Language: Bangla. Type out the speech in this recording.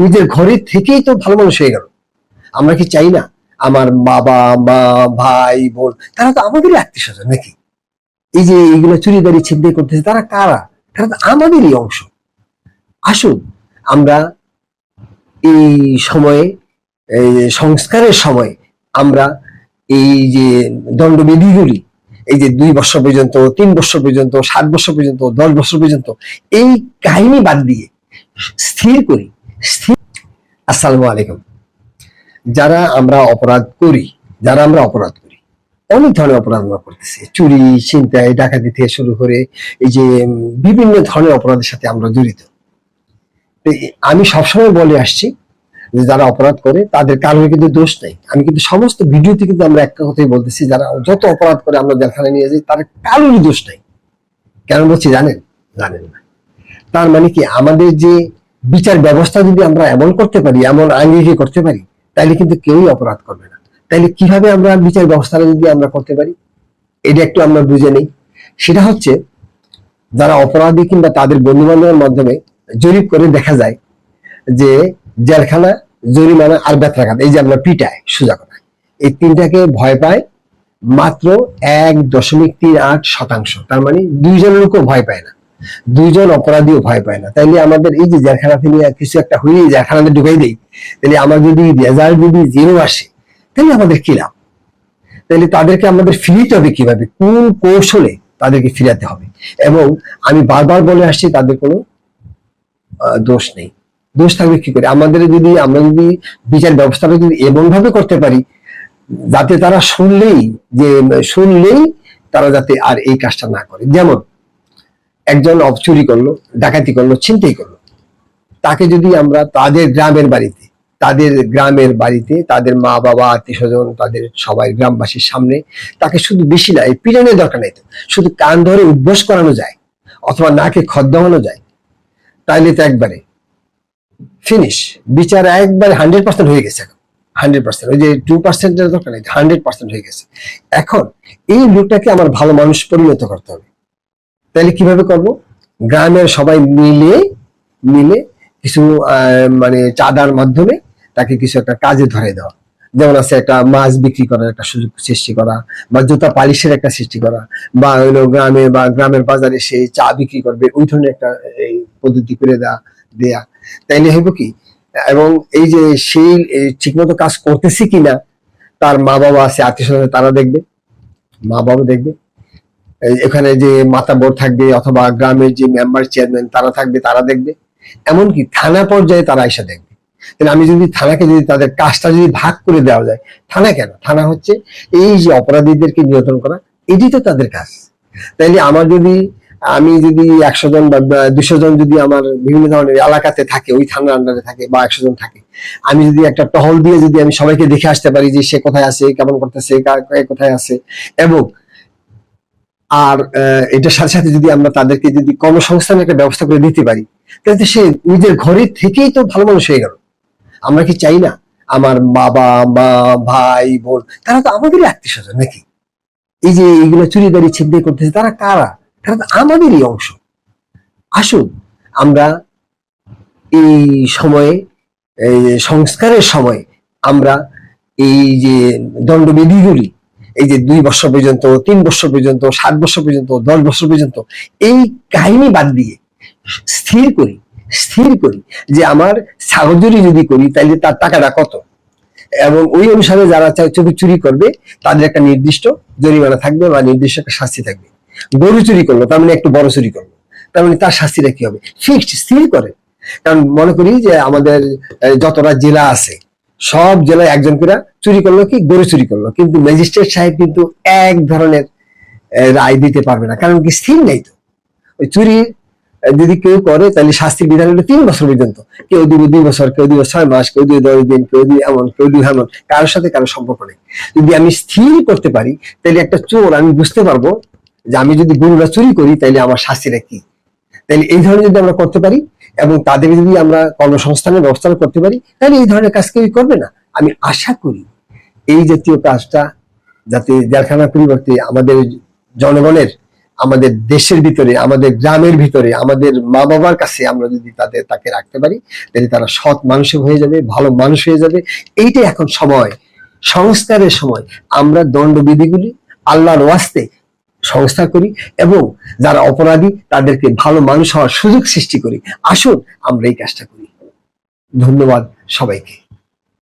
নিজের ঘরের থেকেই তো ভালো মানুষ হয়ে গেল। আমরা কি চাই না? আমার বাবা, মা, ভাই, বোন, তারা তো আমাদেরই আত্মীয় স্বজন নাকি? এই যে এইগুলো চুরিদারি ছিনতাই করতেছে, তারা কারা? তারা তো আমাদেরই অংশ। আসুন, আমরা এই সময়ে সংস্কারের সময় আমরা এই যে দণ্ডবিধিগুলি, এই যে দুই বছর পর্যন্ত, তিন বছর পর্যন্ত, সাত বছর পর্যন্ত, দশ বছর পর্যন্ত, এই কাহিনী বাদ দিয়ে স্থির করি। আসসালামু আলাইকুম। যারা আমরা অপরাধ করি, যারা আমরা অপরাধ করি, অনেক ধরনের অপরাধ আমরা করতেছি। চুরি, ছিনতাই, ডাকাতি থেকে শুরু করে এই যে বিভিন্ন ধরনের অপরাধের সাথে আমরা জড়িত। আমি সবসময় বলে আসছি যে, যারা অপরাধ করে, তাদের কারণে কিন্তু দোষ নেই। আমি কিন্তু সমস্ত ভিডিওতে কিন্তু আমরা একটা কথাই বলতেছি, যারা যত অপরাধ করে আমরা জেলখানায় নিয়ে যাই, তার কারোরই দোষ নেই। কেন বলছি জানেন? জানেন না। তার মানে কি, আমাদের যে বিচার ব্যবস্থা যদি আমরা এমন করতে পারি, এমন আঙ্গিকে করতে পারি তাহলে কিন্তু কেউই অপরাধ করবে না। তাহলে কীভাবে আমরা বিচার ব্যবস্থাটা যদি আমরা করতে পারি? এটা একটু আমরা বুঝে নেই। সেটা হচ্ছে, যারা অপরাধী কিংবা তাদের বন্ধু বান্ধবের মাধ্যমে জরিপ করে দেখা যায় যে জেলখানা, জরিমানা আর বেত্রাঘাত, এই যে আমরা পিটায়, সোজা কথা। এই তিনটাকে ভয় পায় মাত্র এক দশমিক তিন আট শতাংশ। তার মানে দুইজন লোকও ভয় পায় না। দুইজন অপরাধীও ভয় পায় না। তাইলে আমাদের এই যে জেলখানাতে নিয়ে কিছু একটা হয়ে জেলখানাতে ঢুকাই দেই তাহলে আমার যদি রেজাল্ট যদি জিরো আসে তাহলে আমাদের কি লাভ? তাহলে তাদেরকে আমাদের ফিরিতে হবে কীভাবে? কোন কৌশলে তাদেরকে ফিরাতে হবে? এবং আমি বারবার বলে আসছি, তাদের কোনো দোষ নেই। দোষ থাকবে কি করে? আমাদের যদি, আমরা যদি বিচার ব্যবস্থাটা যদি এমন ভাবে করতে পারি, যাতে তারা শুনলেই যে, শুনলেই তারা যাতে আর এই কাজটা না করে। যেমন একজন চুরি করল, ডাকাতি করল, ছিনতাই করল। তাকে যদি আমরা তাদের গ্রামের বাড়িতে, তাদের গ্রামের বাড়িতে, তাদের মা বাবা, আত্মীয় স্বজন, তাদের সবাই গ্রামবাসীর সামনে, তাকে শুধু বেশি না, এই পিটানোর দরকার নেই তো। শুধু কান ধরে উদ্বোস করানো যায়, অথবা নাকে খদ দেওয়ানো যায়, তাইলে তো একবারে ফিনিশ বিচার একবারে হান্ড্রেড পার্সেন্ট হয়ে গেছে এখন হান্ড্রেড পার্সেন্ট ওই যে টু পার্সেন্টের দরকার নেই হান্ড্রেড পার্সেন্ট হয়ে গেছে। এখন এই লোকটাকে আমার ভালো মানুষ পরিণত করতে হবে। তাহলে কীভাবে করব? গ্রামের সবাই মিলে মিলে কিছু মানে চাঁদার মাধ্যমে তাকে কিছু একটা কাজে ধরে দেওয়া। যেমন আছে একটা মাছ বিক্রি করার একটা সুযোগ সৃষ্টি করা, বা জুতা পালিশের একটা সৃষ্টি করা, বা হলো গ্রামে, বা গ্রামের বাজারে সে চা বিক্রি করবে, ওই ধরনের একটা, এই পদ্ধতি করে দেওয়া দেয়া। তাইলে হইব কি? এবং এই যে সেই ঠিকমতো কাজ করতেছি কিনা, তার মা বাবা আছে আত্মীয় স্বজন তারা দেখবে। মা বাবা দেখবে। এখানে যে মাতা বোর্ড থাকবে অথবা গ্রামের যে মেম্বার চেয়ারম্যান তারা থাকবে, তারা দেখবে। এমনকি থানা পর্যায়ে তারা এসে দেখবে। তাহলে আমি যদি থানাকে যদি তাদের কাজটা যদি ভাগ করে দেওয়া যায়, থানা কেন? থানা হচ্ছে এই যে অপরাধীদেরকে নিয়ন্ত্রণ করা, এটি তো তাদের কাজ। তাইলে আমার যদি, আমি যদি একশো জন বা দুশো জন যদি আমার বিভিন্ন ধরনের এলাকাতে থাকে, ওই থানার আন্ডারে থাকে বা একশো জন থাকে, আমি যদি একটা টহল দিয়ে যদি আমি সবাইকে দেখে আসতে পারি যে সে কোথায় আছে, কেমন করতেছে, কার- কোথায় আছে, এবং আর এটার সাথে সাথে যদি আমরা তাদেরকে যদি কর্মসংস্থানের একটা ব্যবস্থা করে দিতে পারি, তাহলে সে নিজের ঘরের থেকেই তো ভালো মানুষ হয়ে গেল। আমরা কি চাই না আমার বাবা, মা, ভাই, বোন, তারা তো আমাদেরই আত্মীয় স্বজন নাকি? এই যে এইগুলো চুরিদারি ছিনতাই করতেছে, তারা কারা? তারা তো আমাদেরই অংশ। আসুন, আমরা এই সময়ে সংস্কারের সময় আমরা এই যে দণ্ডবিধিগুলি এই যে দুই বছর পর্যন্ত, তিন বছর পর্যন্ত, সাত বছর পর্যন্ত, দশ বছর পর্যন্ত, এই কাহিনী বাদ দিয়ে স্থির করি স্থির করি যে আমার সার্জারি যদি করি, তাহলে তার টাকাটা কত? এবং ওই অনুসারে যারা চুরি চুরি করবে, তাদের একটা নির্দিষ্ট জরিমানা থাকবে বা নির্দিষ্ট একটা শাস্তি থাকবে। গরু চুরি করল, তার মানে একটু বড় চুরি করল। তার মানে তার শাস্তিটা কি হবে? ফিক্সড স্থির করে। কারণ মনে করি যে আমাদের যতটা জেলা আছে সব জেলায় একজন করে চুরি করল কি? গরু চুরি করল। কিন্তু ম্যাজিস্ট্রেট সাহেব কিন্তু এক ধরনের রায় দিতে পারবে না। কারণ কি? স্থির নেই তো। ওই চুরি যদি কেউ করে, তাহলে শাস্তির বিধান হলো তিন বছর পর্যন্ত। কেউ দিবে দুই বছর, কেউ দিবে ছয় মাস, কেউ দিবে দশ দিন, কেউ দিবে এমন, কেউ দিবে এমন। কারোর সাথে কারও সম্পর্ক নেই। যদি আমি স্থির করতে পারি, তাহলে একটা চোর, আমি বুঝতে পারব যে আমি যদি গরুটা চুরি করি, তাহলে আমার শাস্তিটা কি? তাহলে এই ধরনের যদি আমরা করতে পারি এবং তাদের যদি আমরা কর্মসংস্থানের ব্যবস্থা করতে পারি, তাহলে এই ধরনের কাজ কেউ করবে না। আমি আশা করি এই জাতীয় কাজটা যাতে জেলখানার পরিবর্তে আমাদের জনগণের, আমাদের দেশের ভিতরে, আমাদের গ্রামের ভিতরে, আমাদের মা বাবার কাছে আমরা যদি তাদের তাকে রাখতে পারি, তাহলে তারা সৎ মানুষ হয়ে যাবে, ভালো মানুষ হয়ে যাবে। এইটাই এখন সময়, সংস্কারের সময়। আমরা দণ্ডবিধিগুলি আল্লাহর ওয়াস্তে সংস্থা করি এবং যারা অপরাধী, তাদেরকে ভালো মানুষ হওয়ার সুযোগ সৃষ্টি করি। আসুন আমরা এই কাজটা করি। ধন্যবাদ সবাইকে।